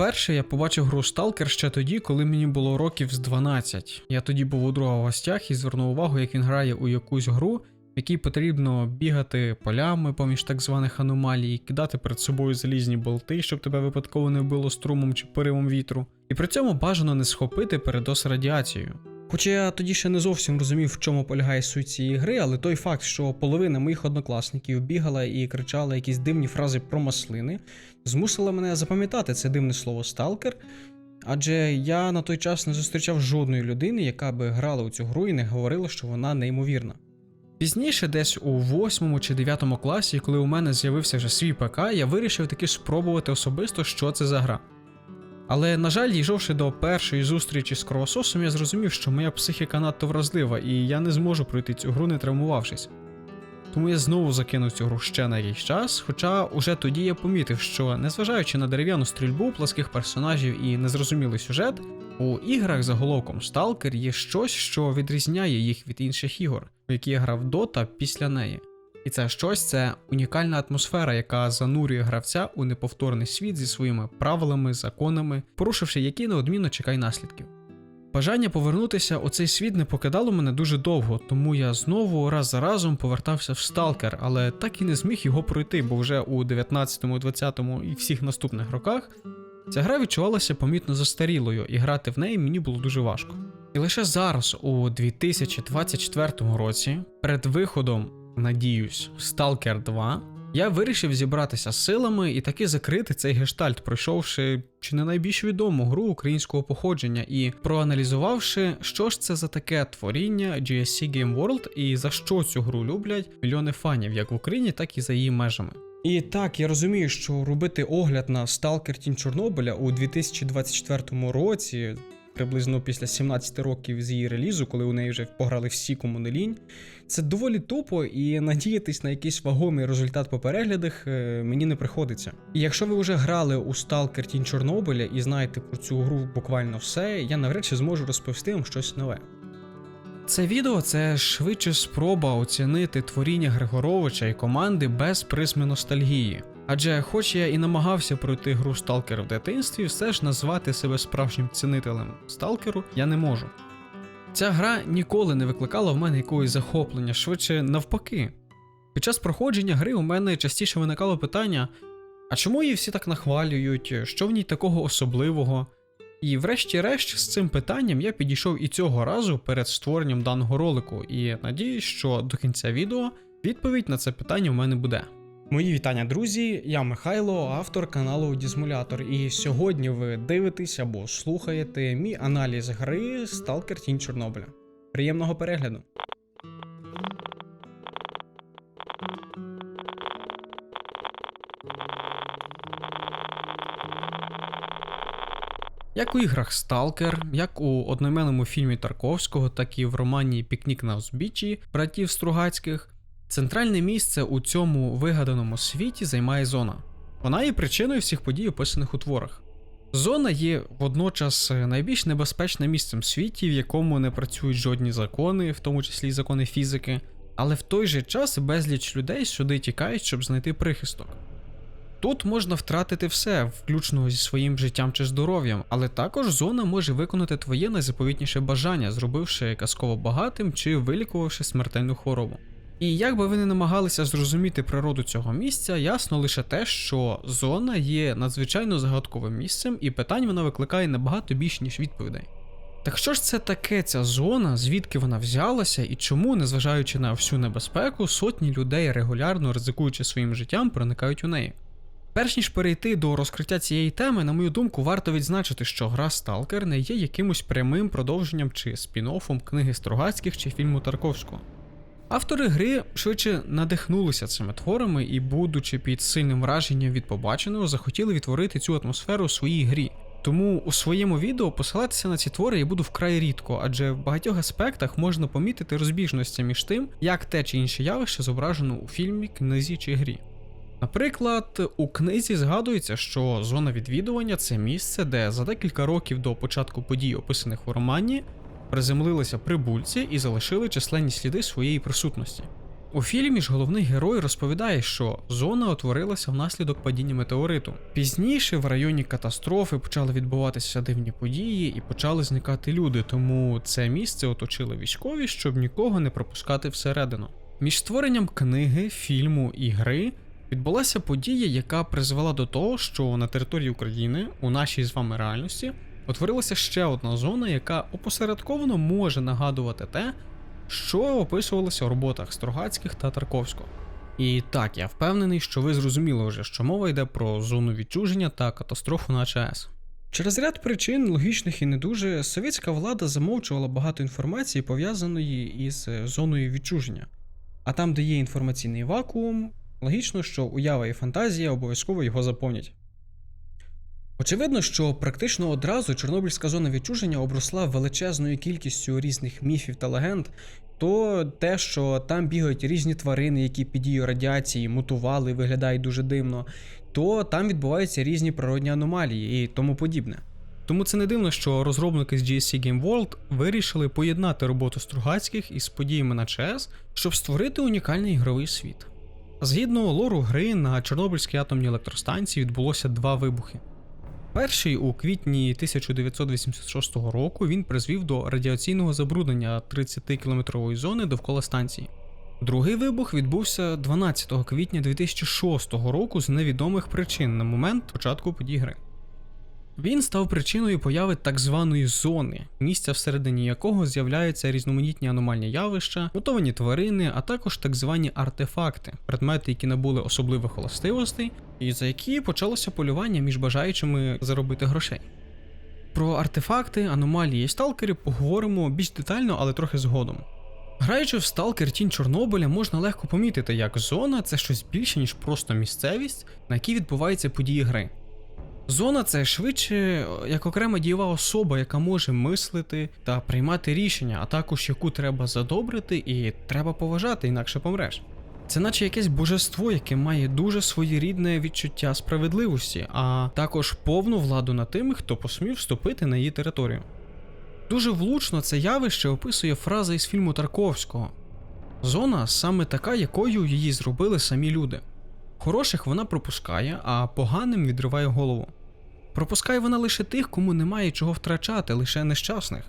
Вперше я побачив гру Stalker ще тоді, коли мені було років з 12. Я тоді був у друга в гостях і звернув увагу, як він грає у якусь гру, в якій потрібно бігати полями поміж так званих аномалій, кидати перед собою залізні болти, щоб тебе випадково не вбило струмом чи поривом вітру. І при цьому бажано не схопити передос радіацією. Хоча я тоді ще не зовсім розумів, в чому полягає суть цієї гри, але той факт, що половина моїх однокласників бігала і кричала якісь дивні фрази про маслини, змусила мене запам'ятати це дивне слово сталкер. Адже я на той час не зустрічав жодної людини, яка би грала у цю гру і не говорила, що вона неймовірна. Пізніше, десь у 8 чи 9 класі, коли у мене з'явився вже свій ПК, я вирішив таки спробувати особисто, що це за гра. Але, на жаль, дійшовши до першої зустрічі з кровососом, я зрозумів, що моя психіка надто вразлива, і я не зможу пройти цю гру не травмувавшись. Тому я знову закинув цю гру ще на якийсь час, хоча уже тоді я помітив, що незважаючи на дерев'яну стрільбу, пласких персонажів і незрозумілий сюжет, у іграх заголовком Stalker є щось, що відрізняє їх від інших ігор, у які я грав до та після неї. І це щось це унікальна атмосфера, яка занурює гравця у неповторний світ зі своїми правилами, законами, порушивши які неодмінно чекай наслідків. Бажання повернутися у цей світ не покидало мене дуже довго, тому я знову раз за разом повертався в Сталкер, але так і не зміг його пройти, бо вже у 19, 20 і всіх наступних роках ця гра відчувалася помітно застарілою, і грати в неї мені було дуже важко. І лише зараз, у 2024 році, перед виходом, надіюсь, Stalker 2, я вирішив зібратися з силами і таки закрити цей гештальт, пройшовши чи не найбільш відому гру українського походження і проаналізувавши, що ж це за таке творіння GSC Game World і за що цю гру люблять мільйони фанів, як в Україні, так і за її межами. І так, я розумію, що робити огляд на Stalker Тінь Чорнобиля у 2024 році, приблизно після 17 років з її релізу, коли у неї вже пограли всі кому не лінь, це доволі тупо, і надіятись на якийсь вагомий результат по переглядах е, мені не приходиться. І якщо ви вже грали у Stalker Тінь Чорнобиля і знаєте про цю гру буквально все, я навряд чи зможу розповісти вам щось нове. Це відео це швидше спроба оцінити творіння Григоровича і команди без призми ностальгії. Адже, хоч я і намагався пройти гру Сталкер в дитинстві, все ж назвати себе справжнім цінителем сталкеру я не можу. Ця гра ніколи не викликала в мене якогось захоплення, швидше навпаки. Під час проходження гри у мене частіше виникало питання: а чому її всі так нахвалюють, що в ній такого особливого? І врешті-решт з цим питанням я підійшов і цього разу перед створенням даного ролику, і надіюсь, що до кінця відео відповідь на це питання в мене буде. Мої вітання, друзі! Я Михайло, автор каналу Дізмулятор, і сьогодні ви дивитесь або слухаєте мій аналіз гри Stalker Тінь Чорнобиля. Приємного перегляду! Як у іграх Stalker, як у одноіменному фільмі Тарковського, так і в романі Пікнік на узбіччі братів Стругацьких, центральне місце у цьому вигаданому світі займає зона. Вона є причиною всіх подій, описаних у творах. Зона є водночас найбільш небезпечним місцем в світі, в якому не працюють жодні закони, в тому числі й закони фізики, але в той же час безліч людей сюди тікають, щоб знайти прихисток. Тут можна втратити все, включно зі своїм життям чи здоров'ям, але також зона може виконати твоє найзаповітніше бажання, зробивши казково багатим чи вилікувавши смертельну хворобу. І як би ви не намагалися зрозуміти природу цього місця, ясно лише те, що зона є надзвичайно загадковим місцем, і питань вона викликає набагато більш ніж відповідей. Так що ж це таке ця зона, звідки вона взялася і чому, незважаючи на всю небезпеку, сотні людей регулярно ризикуючи своїм життям, проникають у неї? Перш ніж перейти до розкриття цієї теми, на мою думку, варто відзначити, що гра Stalker не є якимось прямим продовженням чи спін-оффом книги Стругацьких чи фільму Тарковського. Автори гри швидше надихнулися цими творами і, будучи під сильним враженням від побаченого, захотіли відтворити цю атмосферу у своїй грі. Тому у своєму відео посилатися на ці твори я буду вкрай рідко, адже в багатьох аспектах можна помітити розбіжності між тим, як те чи інше явище зображено у фільмі, книзі чи грі. Наприклад, у книзі згадується, що зона відвідування це місце, де за декілька років до початку подій, описаних у романі, приземлилися прибульці і залишили численні сліди своєї присутності. У фільмі ж головний герой розповідає, що зона утворилася внаслідок падіння метеориту. Пізніше в районі катастрофи почали відбуватися дивні події і почали зникати люди, тому це місце оточили військові, щоб нікого не пропускати всередину. Між створенням книги, фільму і гри відбулася подія, яка призвела до того, що на території України, у нашій з вами реальності, утворилася ще одна зона, яка опосередковано може нагадувати те, що описувалося у роботах Строгацьких та Тарковського. І так, я впевнений, що ви зрозуміли вже, що мова йде про зону відчуження та катастрофу на ЧАЕС. Через ряд причин, логічних і не дуже, совєтська влада замовчувала багато інформації, пов'язаної із зоною відчуження. А там, де є інформаційний вакуум, логічно, що уява і фантазія обов'язково його заповнять. Очевидно, що практично одразу Чорнобильська зона відчуження обросла величезною кількістю різних міфів та легенд, то те, що там бігають різні тварини, які під дією радіації мутували, виглядають дуже дивно, то там відбуваються різні природні аномалії і тому подібне. Тому це не дивно, що розробники з GSC Game World вирішили поєднати роботу Стругацьких із подіями на ЧС, щоб створити унікальний ігровий світ. Згідно лору гри, на Чорнобильській атомній електростанції відбулося два вибухи. Перший у квітні 1986 року він призвів до радіаційного забруднення 30-кілометрової зони довкола станції. Другий вибух відбувся 12 квітня 2006 року з невідомих причин на момент початку подій гри. Він став причиною появи так званої зони, місця всередині якого з'являються різноманітні аномальні явища, мутовані тварини, а також так звані артефакти, предмети, які набули особливих властивостей, і за які почалося полювання між бажаючими заробити грошей. Про артефакти, аномалії і сталкери поговоримо більш детально, але трохи згодом. Граючи в сталкер Тінь Чорнобиля, можна легко помітити, як зона це щось більше, ніж просто місцевість, на якій відбуваються події гри. Зона це швидше як окрема дієва особа, яка може мислити та приймати рішення, а також яку треба задобрити і треба поважати, інакше помреш. Це наче якесь божество, яке має дуже своєрідне відчуття справедливості, а також повну владу над тими, хто посмів вступити на її територію. Дуже влучно це явище описує фраза із фільму Тарковського. Зона саме така, якою її зробили самі люди. Хороших вона пропускає, а поганим відриває голову. Пропускає вона лише тих, кому немає чого втрачати, лише нещасних.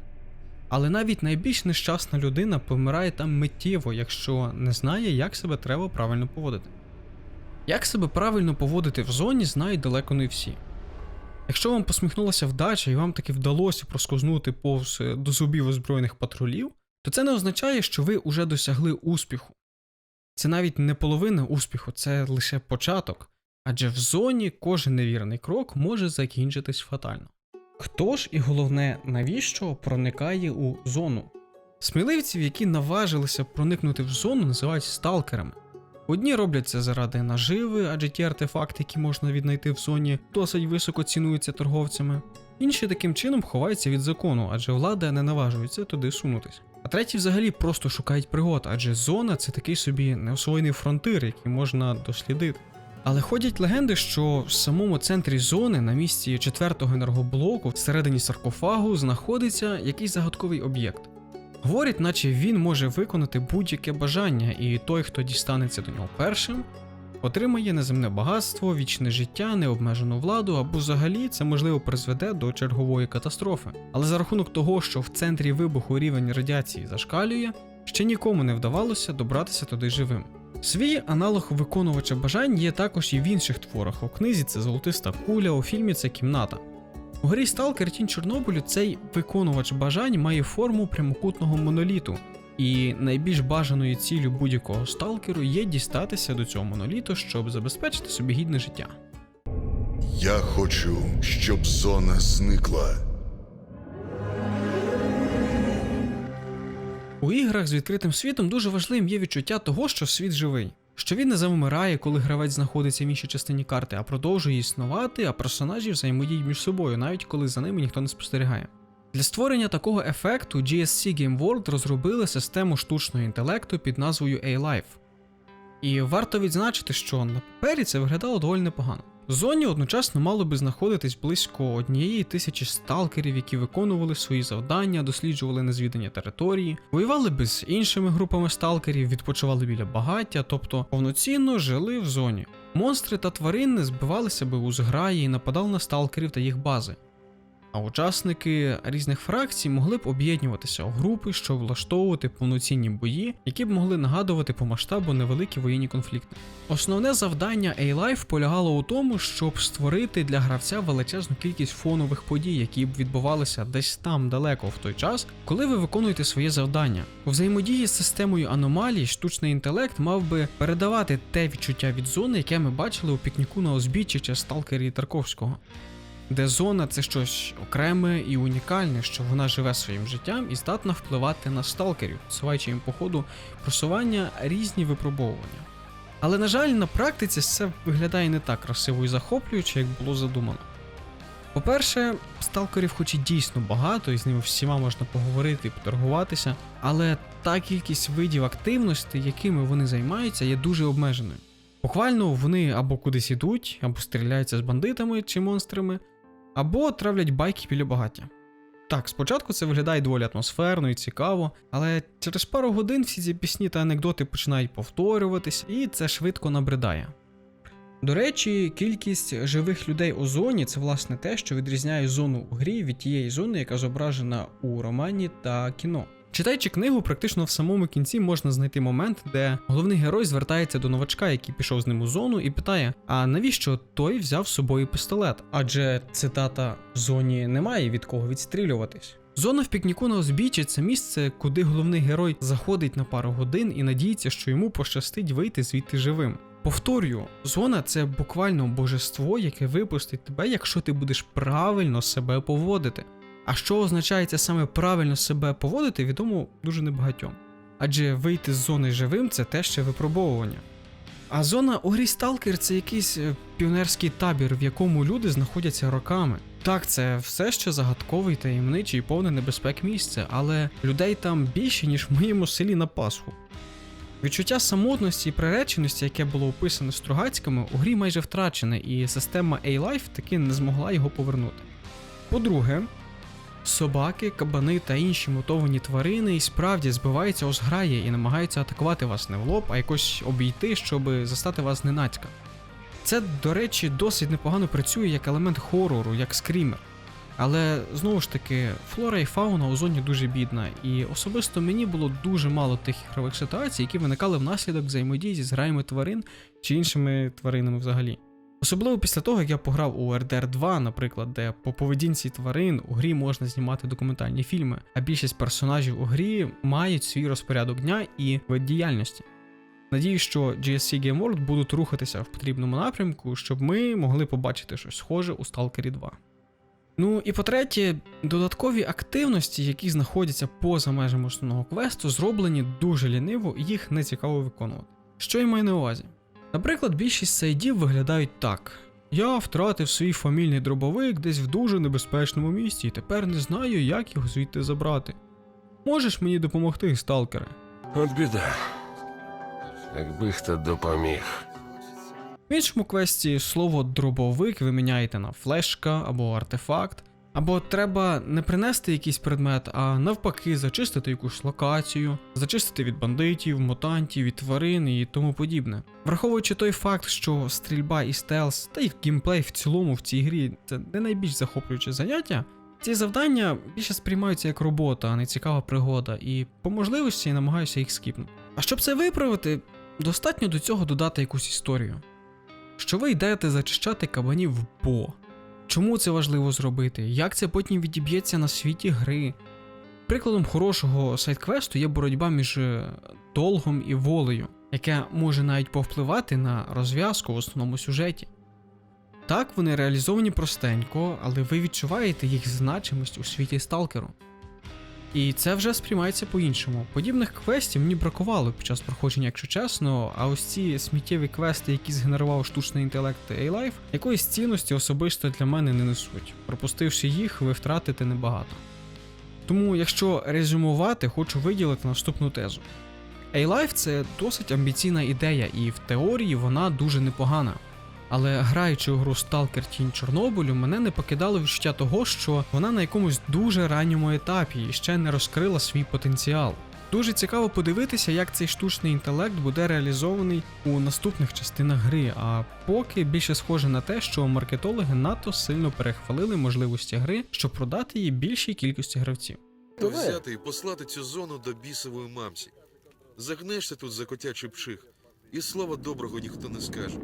Але навіть найбільш нещасна людина помирає там миттєво, якщо не знає, як себе треба правильно поводити. Як себе правильно поводити в зоні, знають далеко не всі. Якщо вам посміхнулася вдача і вам таки вдалося проскознути повз е, до зубів озброєних патрулів, то це не означає, що ви уже досягли успіху. Це навіть не половина успіху, це лише початок, адже в зоні кожен невірний крок може закінчитись фатально. Хто ж і головне, навіщо проникає у зону? Сміливців, які наважилися проникнути в зону, називають сталкерами. Одні роблять це заради наживи, адже ті артефакти, які можна віднайти в зоні, досить високо цінуються торговцями. Інші таким чином ховаються від закону, адже влада не наважується туди сунутись. А треті взагалі просто шукають пригод, адже зона це такий собі неосвоєний фронтир, який можна дослідити. Але ходять легенди, що в самому центрі зони, на місці четвертого енергоблоку, всередині саркофагу, знаходиться якийсь загадковий об'єкт. Говорять, наче він може виконати будь-яке бажання, і той, хто дістанеться до нього першим, отримає неземне багатство, вічне життя, необмежену владу, або взагалі це можливо призведе до чергової катастрофи. Але за рахунок того, що в центрі вибуху рівень радіації зашкалює, ще нікому не вдавалося добратися туди живим. Свій аналог виконувача бажань є також і в інших творах. У книзі це золотиста куля, у фільмі це кімната. У грі Сталкер Тінь Чорнобилю цей виконувач бажань має форму прямокутного моноліту, і найбільш бажаною ціллю будь-якого сталкеру є дістатися до цього моноліту, щоб забезпечити собі гідне життя. Я хочу, щоб зона зникла. У іграх з відкритим світом дуже важливим є відчуття того, що світ живий, що він не завмирає, коли гравець знаходиться в іншій частині карти, а продовжує існувати, а персонажі взаємодіють між собою, навіть коли за ними ніхто не спостерігає. Для створення такого ефекту GSC Game World розробили систему штучного інтелекту під назвою A-Life. І варто відзначити, що на папері це виглядало доволі непогано. В зоні одночасно мало би знаходитись близько однієї тисячі сталкерів, які виконували свої завдання, досліджували незвідані території, воювали би з іншими групами сталкерів, відпочивали біля багаття, тобто повноцінно жили в зоні. Монстри та тварини збивалися би у зграї і нападали на сталкерів та їх бази. А учасники різних фракцій могли б об'єднуватися у групи, щоб влаштовувати повноцінні бої, які б могли нагадувати по масштабу невеликі воєнні конфлікти. Основне завдання A-Life полягало у тому, щоб створити для гравця величезну кількість фонових подій, які б відбувалися десь там далеко в той час, коли ви виконуєте своє завдання. У взаємодії з системою аномалій штучний інтелект мав би передавати те відчуття від зони, яке ми бачили у пікніку на узбіччі чи сталкері Тарковського де зона це щось окреме і унікальне, що вона живе своїм життям і здатна впливати на сталкерів, посуваючи їм по ходу просування різні випробовування. Але, на жаль, на практиці все виглядає не так красиво і захоплююче, як було задумано. По-перше, сталкерів хоч і дійсно багато, і з ними всіма можна поговорити і поторгуватися, але та кількість видів активності, якими вони займаються, є дуже обмеженою. Буквально вони або кудись ідуть, або стріляються з бандитами чи монстрами, або травлять байки біля багаття. Так, спочатку це виглядає доволі атмосферно і цікаво, але через пару годин всі ці пісні та анекдоти починають повторюватись, і це швидко набридає. До речі, кількість живих людей у зоні це власне те, що відрізняє зону у грі від тієї зони, яка зображена у романі та кіно. Читаючи книгу, практично в самому кінці можна знайти момент, де головний герой звертається до новачка, який пішов з ним у зону, і питає: а навіщо той взяв з собою пістолет? Адже цитата в зоні немає від кого відстрілюватись. Зона в пікніку на узбіччі це місце, куди головний герой заходить на пару годин і надіється, що йому пощастить вийти звідти живим. Повторюю, зона це буквально божество, яке випустить тебе, якщо ти будеш правильно себе поводити. А що означає це саме правильно себе поводити, відомо дуже небагатьом. Адже вийти з зони живим це теж ще випробовування. А зона у грі Сталкер це якийсь е, піонерський табір, в якому люди знаходяться роками. Так, це все ще загадковий, таємничий і повне небезпек місце, але людей там більше, ніж в моєму селі на Пасху. Відчуття самотності і приреченості, яке було описане Стругацькими, у грі майже втрачене, і система A-Life таки не змогла його повернути. По-друге, собаки, кабани та інші мутовані тварини і справді збиваються у зграї і намагаються атакувати вас не в лоб, а якось обійти, щоб застати вас ненацька. Це, до речі, досить непогано працює як елемент хорору, як скрімер. Але знову ж таки, флора і фауна у зоні дуже бідна, і особисто мені було дуже мало тих ігрових ситуацій, які виникали внаслідок взаємодії зі зграями тварин чи іншими тваринами взагалі. Особливо після того, як я пограв у RDR 2, наприклад, де по поведінці тварин у грі можна знімати документальні фільми, а більшість персонажів у грі мають свій розпорядок дня і вид діяльності. Надіюсь, що GSC Game World будуть рухатися в потрібному напрямку, щоб ми могли побачити щось схоже у Stalker 2. Ну і по-третє, додаткові активності, які знаходяться поза межами основного квесту, зроблені дуже ліниво і їх не цікаво виконувати. Що я маю на увазі? Наприклад, більшість сайдів виглядають так: я втратив свій фамільний дробовик десь в дуже небезпечному місці і тепер не знаю, як його звідти забрати. Можеш мені допомогти, сталкере? От біда. Якби хто допоміг. В іншому квесті слово дробовик ви міняєте на флешка або артефакт, або треба не принести якийсь предмет, а навпаки, зачистити якусь локацію, зачистити від бандитів, мутантів, від тварин і тому подібне. Враховуючи той факт, що стрільба і стелс, та й геймплей в цілому в цій грі це не найбільш захоплююче заняття. Ці завдання більше сприймаються як робота, а не цікава пригода, і по можливості намагаюся їх скіпнути. А щоб це виправити, достатньо до цього додати якусь історію що ви йдете зачищати кабанів в бо. Чому це важливо зробити? Як це потім відіб'ється на світі гри? Прикладом хорошого сайт-квесту є боротьба між е, долгом і волею, яке може навіть повпливати на розв'язку в основному сюжеті. Так, вони реалізовані простенько, але ви відчуваєте їх значимість у світі сталкеру. І це вже сприймається по-іншому. Подібних квестів мені бракувало під час проходження, якщо чесно, а ось ці сміттєві квести, які згенерував штучний інтелект A-Life, якоїсь цінності особисто для мене не несуть. Пропустивши їх, ви втратите небагато. Тому, якщо резюмувати, хочу виділити наступну тезу. A-Life це досить амбіційна ідея, і в теорії вона дуже непогана. Але граючи у гру Stalker Тінь Чорнобилю, мене не покидало відчуття того, що вона на якомусь дуже ранньому етапі і ще не розкрила свій потенціал. Дуже цікаво подивитися, як цей штучний інтелект буде реалізований у наступних частинах гри. А поки більше схоже на те, що маркетологи надто сильно перехвалили можливості гри, щоб продати її більшій кількості гравців. Взяти і послати цю зону до бісової мамсі. Загнешся тут за котячий пших, і слова доброго ніхто не скаже.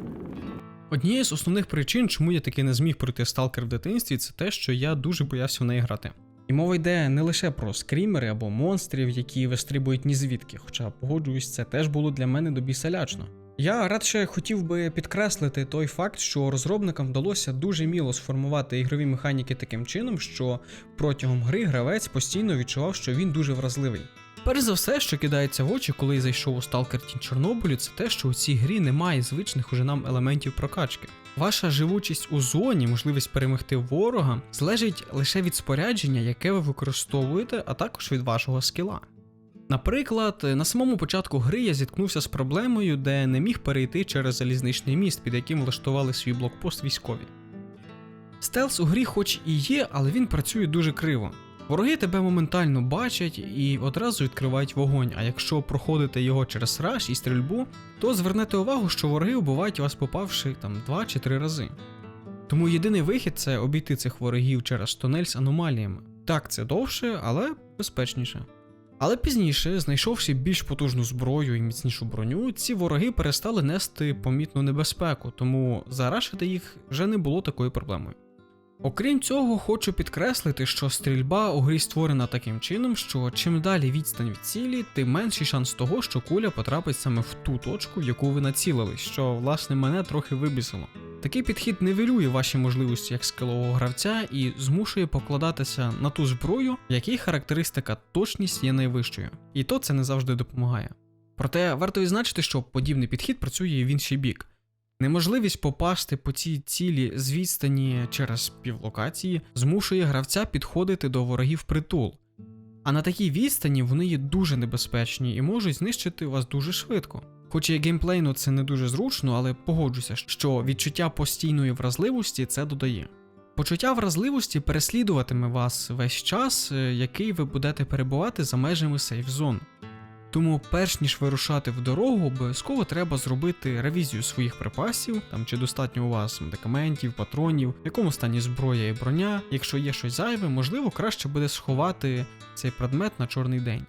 Однією з основних причин, чому я таки не зміг пройти сталкер в дитинстві, це те, що я дуже боявся в неї грати. І мова йде не лише про скрімери або монстрів, які вистрибують ні звідки, хоча погоджуюсь, це теж було для мене до біса лячно. Я радше хотів би підкреслити той факт, що розробникам вдалося дуже міло сформувати ігрові механіки таким чином, що протягом гри гравець постійно відчував, що він дуже вразливий. Перш за все, що кидається в очі, коли я зайшов у Stalker Тінь Чорнобилю, це те, що у цій грі немає звичних уже нам елементів прокачки. Ваша живучість у зоні, можливість перемогти ворога, залежить лише від спорядження, яке ви використовуєте, а також від вашого скіла. Наприклад, на самому початку гри я зіткнувся з проблемою, де не міг перейти через залізничний міст, під яким влаштували свій блокпост військові. Стелс у грі хоч і є, але він працює дуже криво. Вороги тебе моментально бачать і одразу відкривають вогонь, а якщо проходите його через раш і стрільбу, то звернете увагу, що вороги убивають вас попавши там 2 чи 3 рази. Тому єдиний вихід це обійти цих ворогів через тунель з аномаліями. Так, це довше, але безпечніше. Але пізніше, знайшовши більш потужну зброю і міцнішу броню, ці вороги перестали нести помітну небезпеку, тому зарашити їх вже не було такою проблемою. Окрім цього, хочу підкреслити, що стрільба у грі створена таким чином, що чим далі відстань від цілі, тим менший шанс того, що куля потрапить саме в ту точку, в яку ви націлились, що власне мене трохи вибісило. Такий підхід нивелює ваші можливості як скилового гравця і змушує покладатися на ту зброю, якій характеристика точність є найвищою, і то це не завжди допомагає. Проте варто відзначити, що подібний підхід працює і в інший бік. Неможливість попасти по цій цілі з відстані через півлокації змушує гравця підходити до ворогів притул. А на такій відстані вони є дуже небезпечні і можуть знищити вас дуже швидко. Хоч і геймплейно це не дуже зручно, але погоджуся, що відчуття постійної вразливості це додає. Почуття вразливості переслідуватиме вас весь час, е, який ви будете перебувати за межами сейф-зон. Тому, перш ніж вирушати в дорогу, обов'язково треба зробити ревізію своїх припасів, там чи достатньо у вас медикаментів, патронів, в якому стані зброя і броня. Якщо є щось зайве, можливо, краще буде сховати цей предмет на чорний день.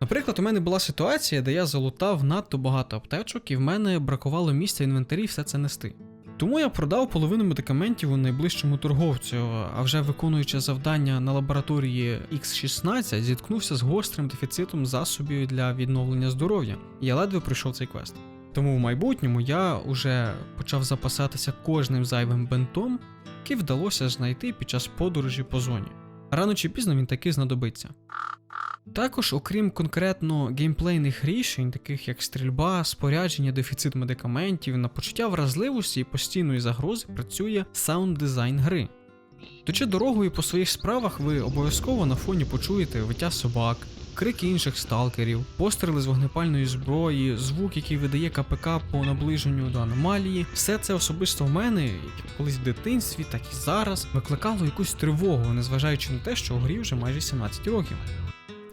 Наприклад, у мене була ситуація, де я залутав надто багато аптечок, і в мене бракувало місця в інвентарі все це нести. Тому я продав половину медикаментів у найближчому торговцю, а вже виконуючи завдання на лабораторії X16, зіткнувся з гострим дефіцитом засобів для відновлення здоров'я, я ледве пройшов цей квест. Тому в майбутньому я уже почав запасатися кожним зайвим бентом, який вдалося знайти під час подорожі по зоні. Рано чи пізно він таки знадобиться. Також, окрім конкретно геймплейних рішень, таких як стрільба, спорядження, дефіцит медикаментів, на почуття вразливості і постійної загрози працює саунд дизайн гри. Точи дорогою по своїх справах ви обов'язково на фоні почуєте виття собак, крики інших сталкерів, постріли з вогнепальної зброї, звук, який видає КПК по наближенню до аномалії. Все це особисто в мене, як колись в дитинстві, так і зараз, викликало якусь тривогу, незважаючи на те, що у грі вже майже 17 років.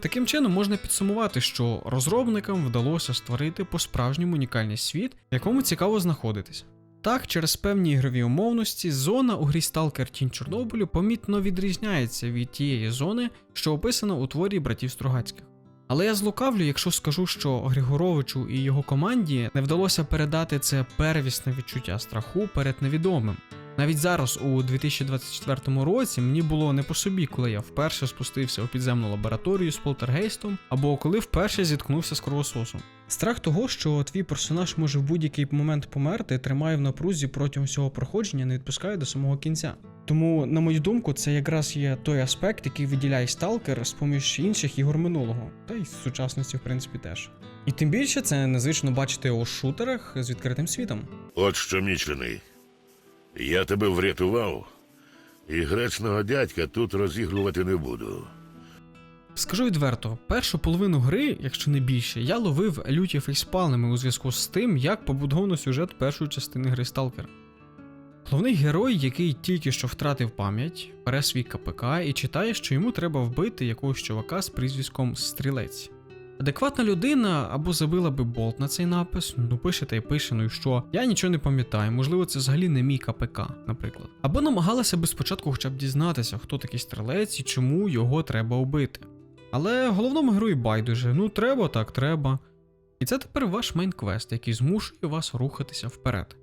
Таким чином можна підсумувати, що розробникам вдалося створити по-справжньому унікальний світ, в якому цікаво знаходитись. Так, через певні ігрові умовності, зона у грі Stalker Тінь Чорнобилю помітно відрізняється від тієї зони, що описана у творі братів Стругацьких. Але я злукавлю, якщо скажу, що Григоровичу і його команді не вдалося передати це первісне відчуття страху перед невідомим. Навіть зараз, у 2024 році, мені було не по собі, коли я вперше спустився у підземну лабораторію з полтергейстом, або коли вперше зіткнувся з кровососом. Страх того, що твій персонаж може в будь-який момент померти, тримає в напрузі протягом всього проходження, не відпускає до самого кінця. Тому, на мою думку, це якраз є той аспект, який виділяє сталкер з поміж інших ігор минулого, та й з сучасності, в принципі, теж. І тим більше це незвично бачити у шутерах з відкритим світом. От що мічений. Я тебе врятував, і гречного дядька тут розігрувати не буду. Скажу відверто, першу половину гри, якщо не більше, я ловив люті фейспалними у зв'язку з тим, як побудовано сюжет першої частини гри Stalker. Головний герой, який тільки що втратив пам'ять, бере свій КПК і читає, що йому треба вбити якогось чувака з прізвиськом Стрілець. Адекватна людина або забила би болт на цей напис, ну пише та й пише, ну і що, я нічого не пам'ятаю, можливо, це взагалі не мій КПК, наприклад. Або намагалася би спочатку хоча б дізнатися, хто такий стрілець і чому його треба вбити. Але головному герою байдуже, ну треба, так треба. І це тепер ваш мейн-квест, який змушує вас рухатися вперед.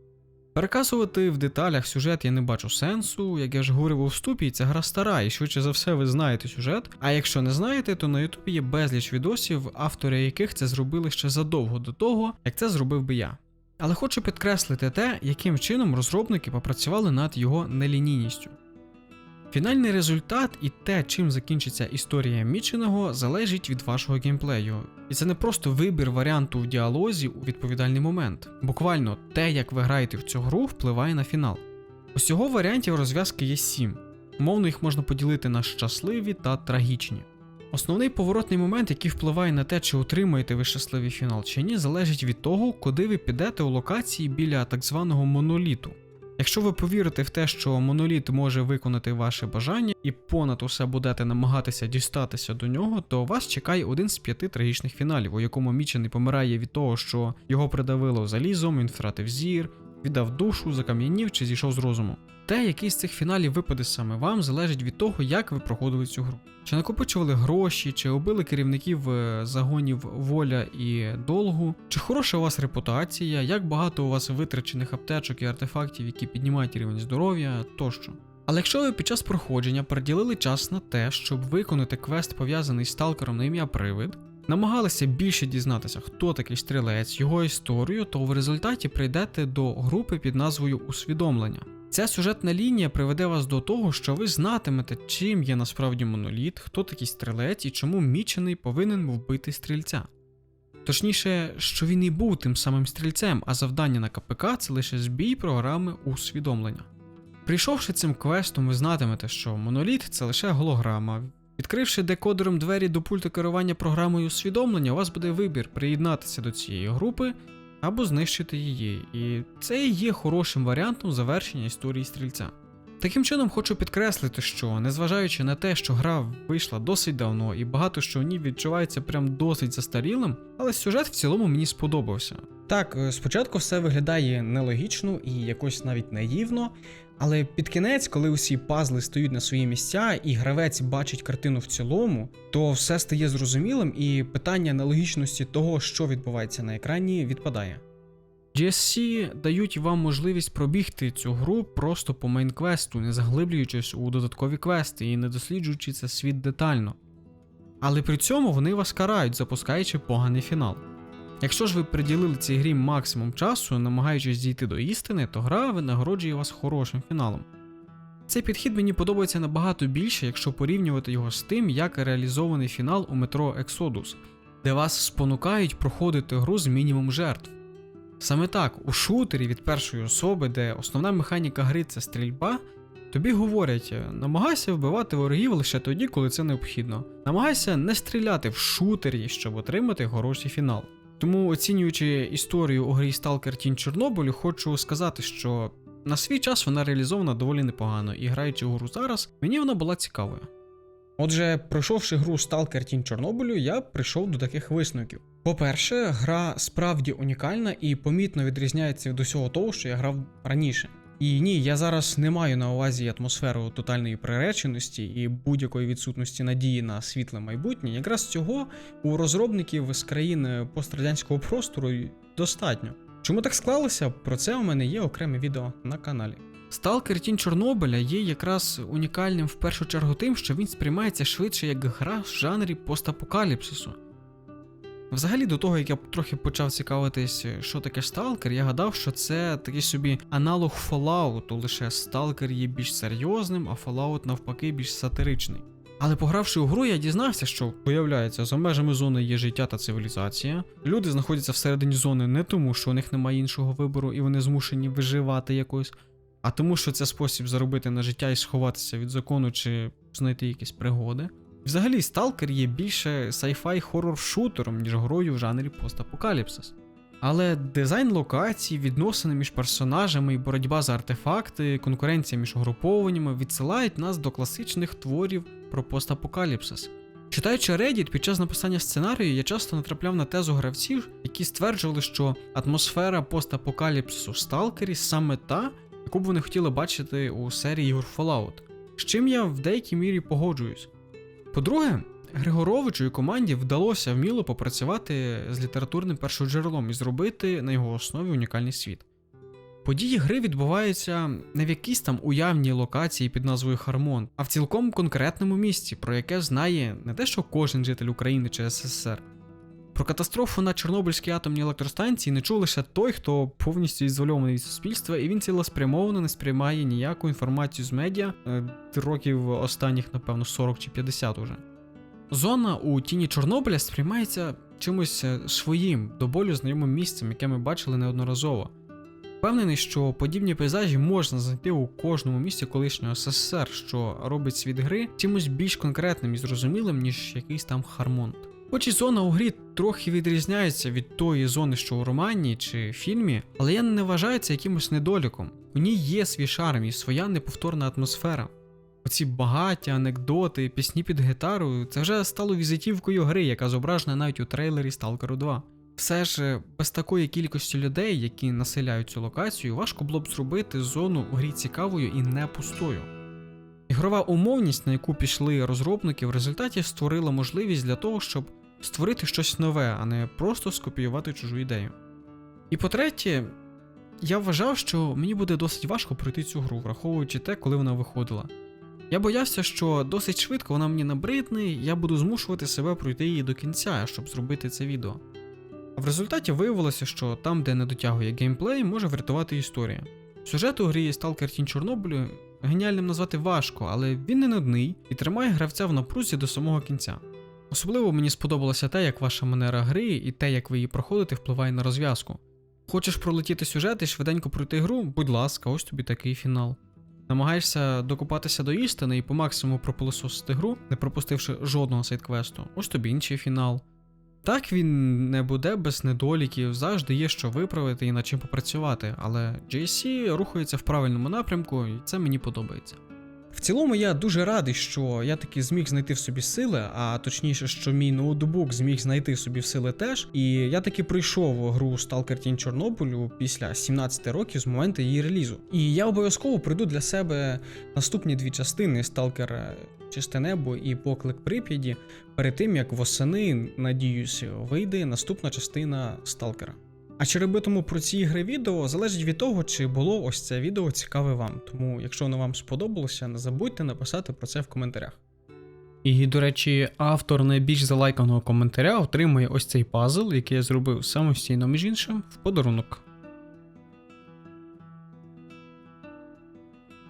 Переказувати в деталях сюжет я не бачу сенсу, як я ж говорив у вступі, ця гра стара, і швидше за все ви знаєте сюжет. А якщо не знаєте, то на Ютубі є безліч відосів, автори яких це зробили ще задовго до того, як це зробив би я. Але хочу підкреслити те, яким чином розробники попрацювали над його нелінійністю. Фінальний результат і те, чим закінчиться історія Міченого, залежить від вашого геймплею. І це не просто вибір варіанту в діалозі у відповідальний момент. Буквально те, як ви граєте в цю гру, впливає на фінал. Усього варіантів розв'язки є сім. Умовно їх можна поділити на щасливі та трагічні. Основний поворотний момент, який впливає на те, чи отримаєте ви щасливий фінал чи ні, залежить від того, куди ви підете у локації біля так званого моноліту. Якщо ви повірите в те, що моноліт може виконати ваше бажання і понад усе будете намагатися дістатися до нього, то вас чекає один з п'яти трагічних фіналів, у якому Мічений помирає від того, що його придавило залізом, він втратив зір, віддав душу, закам'янів чи зійшов з розуму. Те, який з цих фіналів випаде саме вам, залежить від того, як ви проходили цю гру. Чи накопичували гроші, чи убили керівників е, загонів воля і долгу, чи хороша у вас репутація, як багато у вас витрачених аптечок і артефактів, які піднімають рівень здоров'я тощо. Але якщо ви під час проходження приділили час на те, щоб виконати квест пов'язаний з сталкером на ім'я Привид, намагалися більше дізнатися, хто такий стрілець, його історію, то в результаті прийдете до групи під назвою Усвідомлення. Ця сюжетна лінія приведе вас до того, що ви знатимете, чим є насправді моноліт, хто такий стрілець і чому мічений повинен вбити стрільця. Точніше, що він і був тим самим стрільцем, а завдання на КПК це лише збій програми усвідомлення. Прийшовши цим квестом, ви знатимете, що моноліт це лише голограма. Відкривши декодером двері до пульту керування програмою усвідомлення, у вас буде вибір приєднатися до цієї групи або знищити її, і це є хорошим варіантом завершення історії стрільця. Таким чином, хочу підкреслити, що незважаючи на те, що гра вийшла досить давно і багато що в ній відчувається прям досить застарілим, але сюжет в цілому мені сподобався. Так, е, спочатку все виглядає нелогічно і якось навіть наївно, але під кінець, коли усі пазли стають на свої місця і гравець бачить картину в цілому, то все стає зрозумілим і питання нелогічності того, що відбувається на екрані, відпадає. GSC дають вам можливість пробігти цю гру просто по мейн-квесту, не заглиблюючись у додаткові квести і не досліджуючи цей світ детально. Але при цьому вони вас карають, запускаючи поганий фінал. Якщо ж ви приділили цій грі максимум часу, намагаючись дійти до істини, то гра винагороджує вас хорошим фіналом. Цей підхід мені подобається набагато більше, якщо порівнювати його з тим, як реалізований фінал у метро Exodus, де вас спонукають проходити гру з мінімум жертв. Саме так, у шутері від першої особи, де основна механіка гри це стрільба, тобі говорять, намагайся вбивати ворогів лише тоді, коли це необхідно. Намагайся не стріляти в шутері, щоб отримати хороший фінал. Тому, оцінюючи історію у грі Stalker Тінь Чорнобилю, хочу сказати, що на свій час вона реалізована доволі непогано, і граючи у гру зараз, мені вона була цікавою. Отже, пройшовши гру Stalker Тінь Чорнобилю, я прийшов до таких висновків. По-перше, гра справді унікальна і помітно відрізняється від усього того, що я грав раніше. І ні, я зараз не маю на увазі атмосферу тотальної приреченості і будь-якої відсутності надії на світле майбутнє. Якраз цього у розробників з країн пострадянського простору достатньо. Чому так склалося? Про це у мене є окреме відео на каналі. Сталкер Тінь Чорнобиля є якраз унікальним в першу чергу тим, що він сприймається швидше як гра в жанрі постапокаліпсису. Взагалі, до того, як я трохи почав цікавитись, що таке сталкер, я гадав, що це такий собі аналог Fallout, лише сталкер є більш серйозним, а Fallout навпаки більш сатиричний. Але погравши у гру, я дізнався, що виявляється, за межами зони є життя та цивілізація. Люди знаходяться всередині зони не тому, що у них немає іншого вибору і вони змушені виживати якось, а тому, що це спосіб заробити на життя і сховатися від закону чи знайти якісь пригоди. Взагалі, Сталкер є більше sci-fi хоррор шутером, ніж грою в жанрі постапокаліпсис. Але дизайн локацій, відносини між персонажами і боротьба за артефакти, конкуренція між угрупованнями відсилають нас до класичних творів про постапокаліпсис. Читаючи Reddit, під час написання сценарію я часто натрапляв на тезу гравців, які стверджували, що атмосфера постапокаліпсису в Сталкері саме та, яку б вони хотіли бачити у серії ігор Fallout, з чим я в деякій мірі погоджуюсь. По-друге, Григоровичу і команді вдалося вміло попрацювати з літературним першоджерелом і зробити на його основі унікальний світ. Події гри відбуваються не в якійсь там уявній локації під назвою Хармон, а в цілком конкретному місці, про яке знає не те, що кожен житель України чи СССР. Про катастрофу на Чорнобильській атомній електростанції не чув лише той, хто повністю ізольований від суспільства, і він цілеспрямовано не сприймає ніяку інформацію з медіа е, років останніх, напевно, 40 чи 50 уже. Зона у тіні Чорнобиля сприймається чимось е, своїм, до болю знайомим місцем, яке ми бачили неодноразово. Впевнений, що подібні пейзажі можна знайти у кожному місті колишнього СССР, що робить світ гри чимось більш конкретним і зрозумілим, ніж якийсь там Хармонт. Хоч зона у грі трохи відрізняється від тої зони, що у романі чи фільмі, але я не вважаю це якимось недоліком. У ній є свій шарм і своя неповторна атмосфера. Оці багаті анекдоти, пісні під гітару це вже стало візитівкою гри, яка зображена навіть у трейлері Stalker 2. Все ж е, без такої кількості людей, які населяють цю локацію, важко було б зробити зону у грі цікавою і не пустою. Ігрова умовність, на яку пішли розробники, в результаті створила можливість для того, щоб створити щось нове, а не просто скопіювати чужу ідею. І по-третє, я вважав, що мені буде досить важко пройти цю гру, враховуючи те, коли вона виходила. Я боявся, що досить швидко вона мені набридне, і я буду змушувати себе пройти її до кінця, щоб зробити це відео. А в результаті виявилося, що там, де не дотягує геймплей, може врятувати історія. Сюжет у грі Stalker Тінь Чорнобилю геніальним назвати важко, але він не нудний і тримає гравця в напрузі до самого кінця. Особливо мені сподобалося те, як ваша манера гри і те, як ви її проходите, впливає на розв'язку. Хочеш пролетіти сюжет і швиденько пройти гру? Будь ласка, ось тобі такий фінал. Намагаєшся докупатися до істини і по максимуму пропилососити гру, не пропустивши жодного сайдквесту, ось тобі інший фінал. Так він не буде без недоліків, завжди є що виправити і над чим попрацювати, але JC рухається в правильному напрямку, і це мені подобається. В цілому я дуже радий, що я таки зміг знайти в собі сили, а точніше, що мій ноутбук зміг знайти в собі сили теж. І я таки пройшов гру Stalker Тінь Чорнобилю після 17 років з моменту її релізу. І я обов'язково пройду для себе наступні дві частини Stalker Чисте небо і поклик Прип'яді перед тим як восени, надіюсь, вийде наступна частина Сталкера. А чи робитиму про ці ігри відео залежить від того, чи було ось це відео цікаве вам. Тому, якщо воно вам сподобалося, не забудьте написати про це в коментарях. І, до речі, автор найбільш залайканого коментаря отримує ось цей пазл, який я зробив самостійно, між іншим, в подарунок.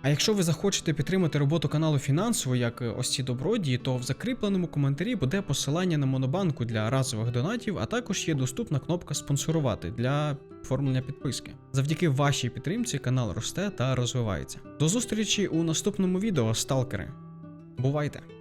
А якщо ви захочете підтримати роботу каналу фінансово, як ось ці добродії, то в закріпленому коментарі буде посилання на монобанку для разових донатів, а також є доступна кнопка спонсорувати для оформлення підписки. Завдяки вашій підтримці канал росте та розвивається. До зустрічі у наступному відео, сталкери. Бувайте!